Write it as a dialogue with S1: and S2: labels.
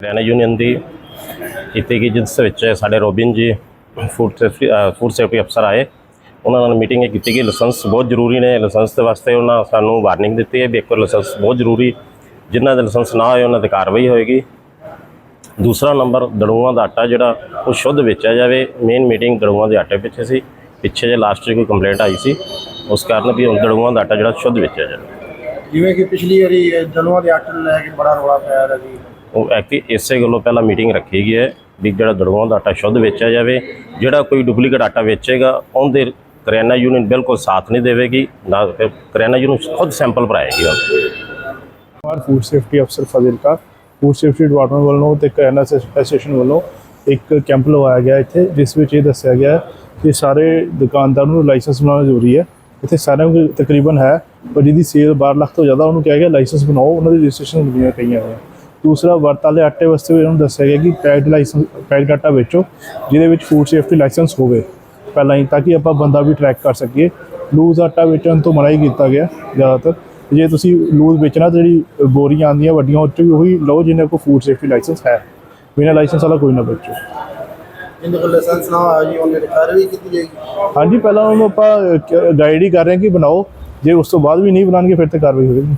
S1: Haryana union ਦੀ ਕੀਤੀ ਗਈ ਜਿਸ ਵਿੱਚ ਸਾਡੇ ਰੋਬਿਨ ਜੀ ਫੂਡ ਸੇਫਟੀ ਫੂਡ ਸੇਫਟੀ ਅਫਸਰ ਆਏ। ਉਹਨਾਂ ਨਾਲ ਮੀਟਿੰਗ ਕੀਤੀ ਗਈ। ਲਾਇਸੈਂਸ ਬਹੁਤ ਜ਼ਰੂਰੀ ਨੇ। ਲਾਇਸੈਂਸ ਦੇ ਵਾਸਤੇ ਉਹਨਾਂ ਸਾਨੂੰ ਵਾਰਨਿੰਗ ਦਿੱਤੀ ਹੈ ਵੀ ਇੱਕ ਲਾਇਸੈਂਸ ਬਹੁਤ ਜ਼ਰੂਰੀ। ਜਿਨ੍ਹਾਂ ਦੇ ਲਾਇਸੈਂਸ ਨਾ ਹੋਏ, ਉਹਨਾਂ ਦੀ ਕਾਰਵਾਈ ਹੋਏਗੀ। ਦੂਸਰਾ ਨੰਬਰ, ਦੜੂਆਂ ਦਾ ਆਟਾ ਜਿਹੜਾ, ਉਹ ਸ਼ੁੱਧ ਵੇਚਿਆ ਜਾਵੇ। ਮੇਨ ਮੀਟਿੰਗ ਦੜੂਆਂ ਦੇ ਆਟੇ ਪਿੱਛੇ ਸੀ। ਪਿੱਛੇ ਜੇ ਲਾਸਟ 'ਚ ਕੋਈ ਕੰਪਲੇਂਟ ਆਈ ਸੀ, ਉਸ ਕਾਰਨ ਵੀ ਹੁਣ ਦੜੂਆਂ ਦਾ ਆਟਾ ਜਿਹੜਾ ਸ਼ੁੱਧ ਵੇਚਿਆ ਜਾਵੇ।
S2: ਜਿਵੇਂ ਕਿ ਪਿਛਲੀ ਵਾਰੀ ਦੜੂਆਂ ਦੇ ਆਟੇ ਨੂੰ ਲੈ ਕੇ ਬੜਾ ਰੌਲਾ ਪਿਆ ਰਿਹਾ ਜੀ
S1: ਉਹ ਐਕਟੀ ਇਸੇ ਗੱਲੋਂ ਪਹਿਲਾਂ ਮੀਟਿੰਗ ਰੱਖੀ ਗਈ ਹੈ ਵੀ ਜਿਹੜਾ ਦੜੂਆਂ ਦਾ ਆਟਾ ਸ਼ੁੱਧ ਵੇਚਿਆ ਜਾਵੇ, ਜਿਹੜਾ ਕੋਈ ਡੁਪਲੀਕੇਟ ਆਟਾ ਵੇਚੇਗਾ, ਉਹਦੇ ਕਰਿਆਨਾ ਯੂਨੀਅਨ ਬਿਲਕੁਲ ਸਾਥ ਨਹੀਂ ਦੇਵੇਗੀ, ਨਾ ਕਰਿਆਨਾ ਯੂਨੀਅਨ ਖੁਦ ਸੈਂਪਲ ਭਰਾਏਗੀ ਉਹਦੇ।
S3: ਫੂਡ ਸੇਫਟੀ ਅਫਸਰ ਫਾਜ਼ਿਲਕਾ ਫੂਡ ਸੇਫਟੀ ਡਿਪਾਰਟਮੈਂਟ ਵੱਲੋਂ ਤੇ ਇੱਕ ਐਸੋਸੀਏਸ਼ਨ ਵੱਲੋਂ ਇੱਕ ਕੈਂਪ ਲਵਾਇਆ ਗਿਆ ਇੱਥੇ, ਜਿਸ ਵਿੱਚ ਇਹ ਦੱਸਿਆ ਗਿਆ ਕਿ ਸਾਰੇ ਦੁਕਾਨਦਾਰ ਨੂੰ ਲਾਇਸੈਂਸ ਬਣਾਉਣਾ ਜ਼ਰੂਰੀ ਹੈ। ਇੱਥੇ ਸਾਰਿਆਂ ਨੂੰ ਤਕਰੀਬਨ ਹੈ, ਪਰ ਜਿਹਦੀ ਸੇਲ 12 ਲੱਖ ਤੋਂ ਜ਼ਿਆਦਾ ਉਹਨੂੰ ਕਿਹਾ ਗਿਆ ਲਾਇਸੈਂਸ ਬਣਾਓ, ਉਹਨਾਂ ਦੀ ਰਜਿਸਟ੍ਰੇਸ਼ਨ ਹੁੰਦੀਆਂ ਕਈਆਂ ਦੀਆਂ। ਦੂਸਰਾ ਵਰਤ ਵਾਲੇ ਆਟੇ ਵਾਸਤੇ ਵੀ ਉਹਨੂੰ ਦੱਸਿਆ ਗਿਆ ਕਿ ਪੈਕਡ ਲਾਇਸੈਂਸ ਪੈਕਡ ਆਟਾ ਵੇਚੋ ਜਿਹਦੇ ਵਿੱਚ ਫੂਡ ਸੇਫਟੀ ਲਾਇਸੈਂਸ ਹੋਵੇ। ਪਹਿਲਾਂ ਹੀ ਤਾਂ ਕਿ ਆਪਾਂ ਬੰਦਾ ਵੀ ਟਰੈਕ ਕਰ ਸਕੀਏ। ਲੂਜ਼ ਆਟਾ ਵੇਚਣ ਤੋਂ ਮਨਾ ਹੀ ਕੀਤਾ ਗਿਆ ਜ਼ਿਆਦਾਤਰ। ਜੇ ਤੁਸੀਂ ਲੂਜ਼ ਵੇਚਣਾ ਤਾਂ ਜਿਹੜੀ ਬੋਰੀਆਂ ਆਉਂਦੀਆਂ ਵੱਡੀਆਂ ਉਹ 'ਚ ਵੀ ਉਹੀ ਲਓ ਜਿਹਨਾਂ ਕੋਲ ਫੂਡ ਸੇਫਟੀ ਲਾਇਸੈਂਸ ਹੈ। ਬਿਨਾਂ ਲਾਇਸੈਂਸ ਵਾਲਾ ਕੋਈ ਨਾ ਵੇਚੋ।
S2: ਜਿਹਦੇ ਕੋਲ ਲਾਇਸੈਂਸ ਨਾ ਹੋਇਆ ਜੀ ਉਹਨੇ ਕਾਰਵਾਈ ਕੀਤੀ ਜਾਏਗੀ।
S3: ਹਾਂਜੀ ਪਹਿਲਾਂ ਉਹਨੂੰ ਆਪਾਂ ਗਾਈਡ ਹੀ ਕਰ ਰਹੇ ਹਾਂ ਕਿ ਬਣਾਓ। ਜੇ ਉਸ ਤੋਂ ਬਾਅਦ ਵੀ ਨਹੀਂ ਬਣਾਉਣਗੇ ਫਿਰ ਤੇ ਕਾਰਵਾਈ ਹੋਵੇਗੀ।